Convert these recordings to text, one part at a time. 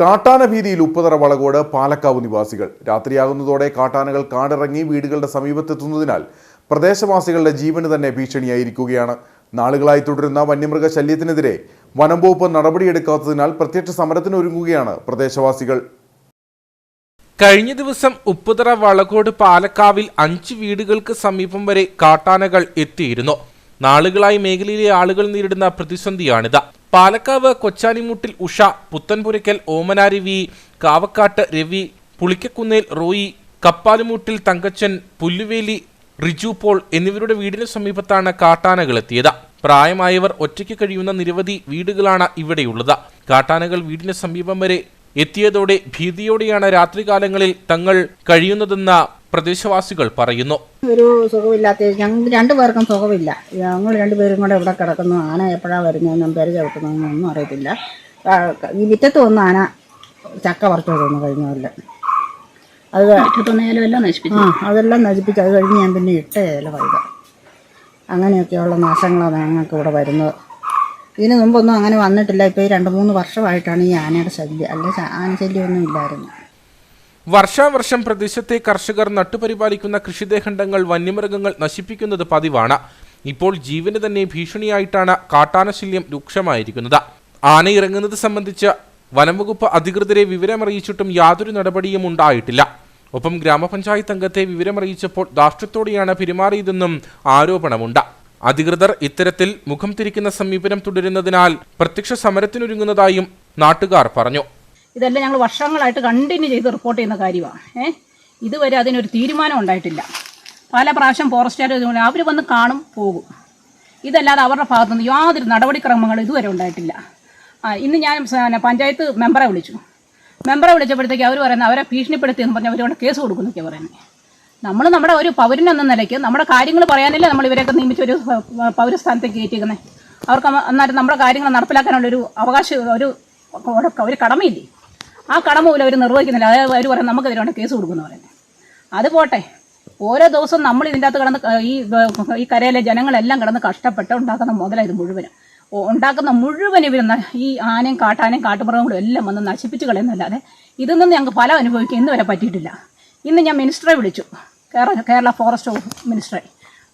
കാട്ടാന ഭീതിയിൽ ഉപ്പുതറ വളകോട് പാലക്കാവ് നിവാസികൾ. രാത്രിയാകുന്നതോടെ കാട്ടാനകൾ കാടിറങ്ങി വീടുകളുടെ സമീപത്തെത്തുന്നതിനാൽ പ്രദേശവാസികളുടെ ജീവന് തന്നെ ഭീഷണിയായിരിക്കുകയാണ്. നാളുകളായി തുടരുന്ന വന്യമൃഗ ശല്യത്തിനെതിരെ വനം വകുപ്പ് നടപടിയെടുക്കാത്തതിനാൽ പ്രത്യക്ഷ സമരത്തിനൊരുങ്ങുകയാണ് പ്രദേശവാസികൾ. കഴിഞ്ഞ ദിവസം ഉപ്പുതറ വളകോട് പാലക്കാവിൽ അഞ്ച് വീടുകൾക്ക് സമീപം വരെ കാട്ടാനകൾ എത്തിയിരുന്നു. നാളുകളായി മേഖലയിലെ ആളുകൾ നേരിടുന്ന പ്രതിസന്ധിയാണിത്. പാലക്കാവ് കൊച്ചാനിമൂട്ടിൽ ഉഷ പുത്തൻപുരയ്ക്കൽ ഓമനാരി വി കാവക്കാട്ട് രവി പുളിക്കക്കുന്നേൽ റോയി കപ്പാലുമൂട്ടിൽ തങ്കച്ചൻ പുല്ലുവേലി റിജു പോൾ എന്നിവരുടെ വീടിന് സമീപത്താണ് കാട്ടാനകൾ എത്തിയത്. പ്രായമായവർ ഒറ്റയ്ക്ക് കഴിയുന്ന നിരവധി വീടുകളാണ് ഇവിടെയുള്ളത്. കാട്ടാനകൾ വീടിന് സമീപം വരെ എത്തിയതോടെ ഭീതിയോടെയാണ് രാത്രികാലങ്ങളിൽ തങ്ങൾ കഴിയുന്നതെന്ന പ്രദേശവാസികൾ പറയുന്നു. ഒരു സുഖമില്ലാത്ത ഞങ്ങൾ രണ്ടുപേർക്കും സുഖമില്ല. ഞങ്ങൾ രണ്ടുപേരും കൂടെ ഇവിടെ കിടക്കുന്നു. ആന എപ്പോഴാണ് വരുന്നതെന്നും പേര് ചവിട്ടുന്നതെന്നും ഒന്നും അറിയത്തില്ല. ഈ മുറ്റത്ത് വന്ന് ആന ചക്ക പറിച്ചു തോന്നുന്നു കഴിഞ്ഞ കൊല്ലം. അത് ആ അതെല്ലാം നശിപ്പിച്ച്. അത് കഴിഞ്ഞ് ഞാൻ പിന്നെ ഇട്ടേല പൈത അങ്ങനെയൊക്കെയുള്ള നാശങ്ങളാണ് ഞങ്ങൾക്ക് ഇവിടെ വരുന്നത്. ഇതിന് മുമ്പൊന്നും അങ്ങനെ വന്നിട്ടില്ല. ഇപ്പോൾ ഈ രണ്ട് മൂന്ന് വർഷമായിട്ടാണ് ഈ ആനയുടെ ശല്യം. അല്ലെ ആന ശല്യമൊന്നും ഇല്ലായിരുന്നു. വർഷാവർഷം പ്രദേശത്തെ കർഷകർ നട്ടുപരിപാലിക്കുന്ന കൃഷിദേഹണ്ഡങ്ങൾ വന്യമൃഗങ്ങൾ നശിപ്പിക്കുന്നത് പതിവാണ്. ഇപ്പോൾ ജീവന് തന്നെ ഭീഷണിയായിട്ടാണ് കാട്ടാനശല്യം രൂക്ഷമായിരിക്കുന്നത്. ആന ഇറങ്ങുന്നത് സംബന്ധിച്ച് വനംവകുപ്പ് അധികൃതരെ വിവരമറിയിച്ചിട്ടും യാതൊരു നടപടിയും ഉണ്ടായിട്ടില്ല. ഒപ്പം ഗ്രാമപഞ്ചായത്ത് അംഗത്തെ വിവരമറിയിച്ചപ്പോൾ ധാർഷ്ട്യത്തോടെയാണ് പെരുമാറിയതെന്നും ആരോപണമുണ്ട്. അധികൃതർ ഇത്തരത്തിൽ മുഖം തിരിക്കുന്ന സമീപനം തുടരുന്നതിനാൽ പ്രത്യക്ഷ സമരത്തിനൊരുങ്ങുന്നതായും നാട്ടുകാർ പറഞ്ഞു. ഇതെല്ലാം ഞങ്ങൾ വർഷങ്ങളായിട്ട് കണ്ടിന്യൂ ചെയ്ത് റിപ്പോർട്ട് ചെയ്യുന്ന കാര്യമാണ്. ഏ? ഇതുവരെ അതിനൊരു തീരുമാനം ഉണ്ടായിട്ടില്ല. പല പ്രാവശ്യം ഫോറസ്റ്റുകാർ അവർ വന്ന് കാണും പോകും. ഇതല്ലാതെ അവരുടെ ഭാഗത്തുനിന്ന് യാതൊരു നടപടിക്രമങ്ങളും ഇതുവരെ ഉണ്ടായിട്ടില്ല. ഇന്ന് ഞാൻ പഞ്ചായത്ത് മെമ്പറെ വിളിച്ചു. മെമ്പറെ വിളിച്ചപ്പോഴത്തേക്ക് അവർ പറയുന്നത് അവരെ ഭീഷണിപ്പെടുത്തിയെന്ന് പറഞ്ഞ് അവരോട് കേസ് കൊടുക്കുന്നൊക്കെയാണ് പറയുന്നത്. നമ്മൾ നമ്മുടെ ഒരു പൗരനെന്ന നിലയ്ക്ക് നമ്മുടെ കാര്യങ്ങൾ പറയാനല്ലേ നമ്മൾ ഇവരെയൊക്കെ നിയമിച്ച ഒരു പൗരസ്ഥാനത്തേക്ക് കയറ്റിയിരിക്കുന്നത് അവർക്ക് എന്നാലും നമ്മുടെ കാര്യങ്ങൾ നടപ്പിലാക്കാനുള്ളൊരു അവകാശ ഒരു ഒരു കടമയില്ലേ? ആ കടമ പോലും അവർ നിർവഹിക്കുന്നില്ല. അതായത് അവർ പറയാൻ നമുക്ക് ഇതിനോട് കേസ് കൊടുക്കുന്നു പറയുന്നത് അത് പോട്ടെ. ഓരോ ദിവസവും നമ്മൾ ഇതിന്റെ അകത്ത് കിടന്ന് ഈ ഈ കരയിലെ ജനങ്ങളെല്ലാം കിടന്ന് കഷ്ടപ്പെട്ട് ഉണ്ടാക്കുന്ന മുതലായത് മുഴുവനും. ഉണ്ടാക്കുന്ന മുഴുവൻ ഇവർ ഈ ആനയും കാട്ടാനയും കാട്ടുമൃഗങ്ങളും എല്ലാം വന്ന് നശിപ്പിച്ച് കളയുന്നല്ലാതെ ഇതിൽ നിന്ന് ഞങ്ങൾക്ക് ഫലം അനുഭവിക്കാൻ ഇന്ന് വരെ പറ്റിയിട്ടില്ല. ഇന്ന് ഞാൻ മിനിസ്റ്ററെ വിളിച്ചു. കേരള കേരള ഫോറസ്റ്റ് മിനിസ്റ്ററെ.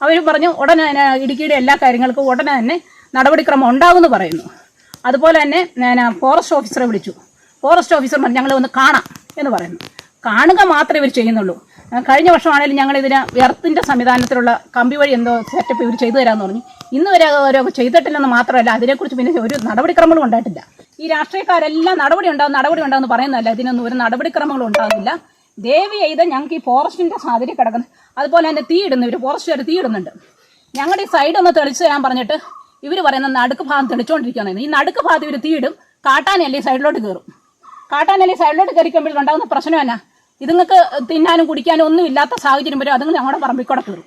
അവർ പറഞ്ഞു ഉടനെ ഇടുക്കിയുടെ എല്ലാ കാര്യങ്ങൾക്കും ഉടനെ തന്നെ നടപടിക്രമം ഉണ്ടാകുമെന്ന് പറയുന്നു. അതുപോലെ തന്നെ ഞാൻ ഫോറസ്റ്റ് ഓഫീസറെ വിളിച്ചു. ഫോറസ്റ്റ് ഓഫീസർ പറഞ്ഞു ഞങ്ങളെ ഒന്ന് കാണാം എന്ന് പറയുന്നു. കാണുക മാത്രമേ ഇവർ ചെയ്യുന്നുള്ളൂ. കഴിഞ്ഞ വർഷമാണെങ്കിലും ഞങ്ങൾ ഇതിന് എർത്തിന്റെ സംവിധാനത്തിലുള്ള കമ്പി വഴി എന്തോ സെറ്റപ്പ് ഇവർ ചെയ്തു തരാമെന്ന് പറഞ്ഞു. ഇന്ന് വരെ ഓരോ ചെയ്തിട്ടില്ലെന്ന് മാത്രമല്ല അതിനെക്കുറിച്ച് പിന്നെ ഒരു നടപടിക്രമങ്ങളും ഉണ്ടായിട്ടില്ല. ഈ രാഷ്ട്രീയക്കാരെല്ലാം നടപടി ഉണ്ടാകും നടപടി ഉണ്ടാകുമെന്ന് പറയുന്നതല്ല ഇതിനൊന്നും ഒരു നടപടിക്രമങ്ങളും ഉണ്ടാകുന്നില്ല ദേവി ചെയ്ത് ഞങ്ങൾക്ക് ഈ ഫോറസ്റ്റിന്റെ സാധ്യത കിടക്കുന്നത് അതുപോലെ തന്നെ തീ ഇടുന്നു. ഇവർ ഫോറസ്റ്റുകാർ തീ ഇടുന്നുണ്ട്. ഞങ്ങളുടെ ഈ സൈഡ് ഒന്ന് തെളിച്ച് തരാൻ പറഞ്ഞിട്ട് ഇവർ പറയുന്ന നടുക്ക് ഭാഗം തെളിച്ചുകൊണ്ടിരിക്കുകയാണ് ഈ നടുക്ക് ഭാഗത്ത് ഇവർ തീയിടും കാട്ടാനല്ലേ സൈഡിലോട്ട് കയറും കാട്ടാനല്ലേ സൈഡിലോട്ട് കയറിക്കുമ്പോൾ ഉണ്ടാകുന്ന പ്രശ്നം എന്നാ? ഇതുങ്ങൾക്ക് തിന്നാനും കുടിക്കാനും ഒന്നും ഇല്ലാത്ത സാഹചര്യം വരും അതുങ്ങൾ ഞങ്ങളുടെ പറമ്പിൽ കൂടെ കയറും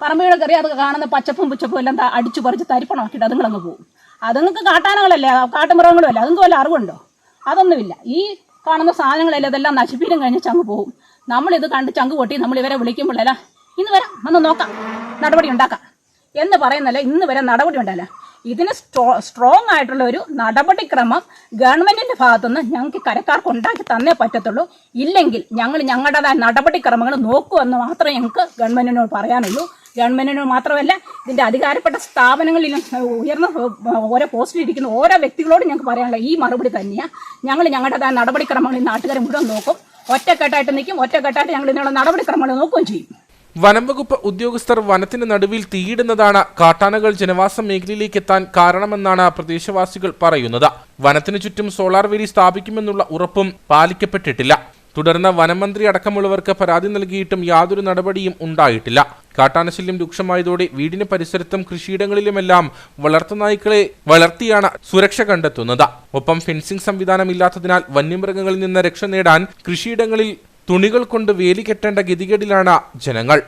പറമ്പിൽ കൂടെ കയറി അത് കാണുന്ന പച്ചപ്പും പുച്ചപ്പും എല്ലാം അടിച്ചു പറിച്ച് തരിപ്പണമാക്കിയിട്ട് അതുങ്ങളങ്ങ് പോകും അതുങ്ങൾക്ക് കാട്ടാനകളല്ലേ കാട്ടുമൃഗങ്ങളും അല്ലേ അതൊന്നും വല്ല അറിവുണ്ടോ? അതൊന്നുമില്ല. ഈ കാണുന്ന സാധനങ്ങളെല്ലാം ഇതെല്ലാം നശിപ്പിക്കും കഴിഞ്ഞ് ചങ്ങ് പോകും. നമ്മളിത് കണ്ട് ചങ്ക് പൊട്ടി നമ്മൾ ഇവരെ വിളിക്കുമ്പോഴല്ല ഇന്ന് വരാം വന്ന് നോക്കാം നടപടി ഉണ്ടാക്കാം. എന്ന് പറയുന്നല്ല ഇന്ന് വരെ നടപടി ഉണ്ടല്ല ഇതിന് സ്ട്രോ സ്ട്രോങ് ആയിട്ടുള്ള ഒരു നടപടിക്രമം ഗവൺമെന്റിന്റെ ഭാഗത്തുനിന്ന് ഞങ്ങൾക്ക് കരക്കാർക്ക് ഉണ്ടാക്കി തന്നേ പറ്റത്തുള്ളൂ. ഇല്ലെങ്കിൽ ഞങ്ങൾ ഞങ്ങളുടേതായ നടപടിക്രമങ്ങൾ നോക്കുമെന്ന് മാത്രമേ ഞങ്ങൾക്ക് ഗവൺമെന്റിനോട് പറയാനുള്ളൂ. ഗവൺമെന്റിനോട് മാത്രമല്ല ഇതിന്റെ അധികാരപ്പെട്ട സ്ഥാപനങ്ങളിലും ഉയർന്ന ഓരോ പോസ്റ്റിൽ ഇരിക്കുന്ന ഓരോ വ്യക്തികളോടും ഞങ്ങൾക്ക് പറയാനുള്ള ഈ മറുപടി തന്നെയാണ് ഞങ്ങൾ ഞങ്ങളുടെ നടപടിക്രമങ്ങൾ നാട്ടുകാരെ മുഴുവൻ നോക്കും. ഒറ്റക്കെട്ടായിട്ട് നിൽക്കും. ഒറ്റക്കെട്ടായിട്ട് ഞങ്ങൾ ഇതിനുള്ള നടപടിക്രമങ്ങൾ നോക്കുകയും ചെയ്യും. വനംവകുപ്പ് ഉദ്യോഗസ്ഥർ വനത്തിന് നടുവിൽ തീയിടുന്നതാണ് കാട്ടാനകൾ ജനവാസ മേഖലയിലേക്ക് എത്താൻ കാരണമെന്നാണ് പ്രദേശവാസികൾ പറയുന്നത്. വനത്തിനു ചുറ്റും സോളാർ വേലി സ്ഥാപിക്കുമെന്നുള്ള ഉറപ്പും പാലിക്കപ്പെട്ടിട്ടില്ല. തുടർന്ന് വനമന്ത്രി അടക്കമുള്ളവർക്ക് പരാതി നൽകിയിട്ടും യാതൊരു നടപടിയും ഉണ്ടായിട്ടില്ല. കാട്ടാനശല്യം രൂക്ഷമായതോടെ വീടിന് പരിസരത്തും കൃഷിയിടങ്ങളിലുമെല്ലാം വളർത്തുനായ്ക്കളെ വളർത്തിയാണ് സുരക്ഷ കണ്ടെത്തുന്നത്. ഒപ്പം ഫെൻസിംഗ് സംവിധാനം ഇല്ലാത്തതിനാൽ വന്യമൃഗങ്ങളിൽ നിന്ന് രക്ഷ നേടാൻ കൃഷിയിടങ്ങളിൽ തുണികൾ കൊണ്ട് വേലി കെട്ടേണ്ട ഗതികേടിലാണ് ജനങ്ങൾ.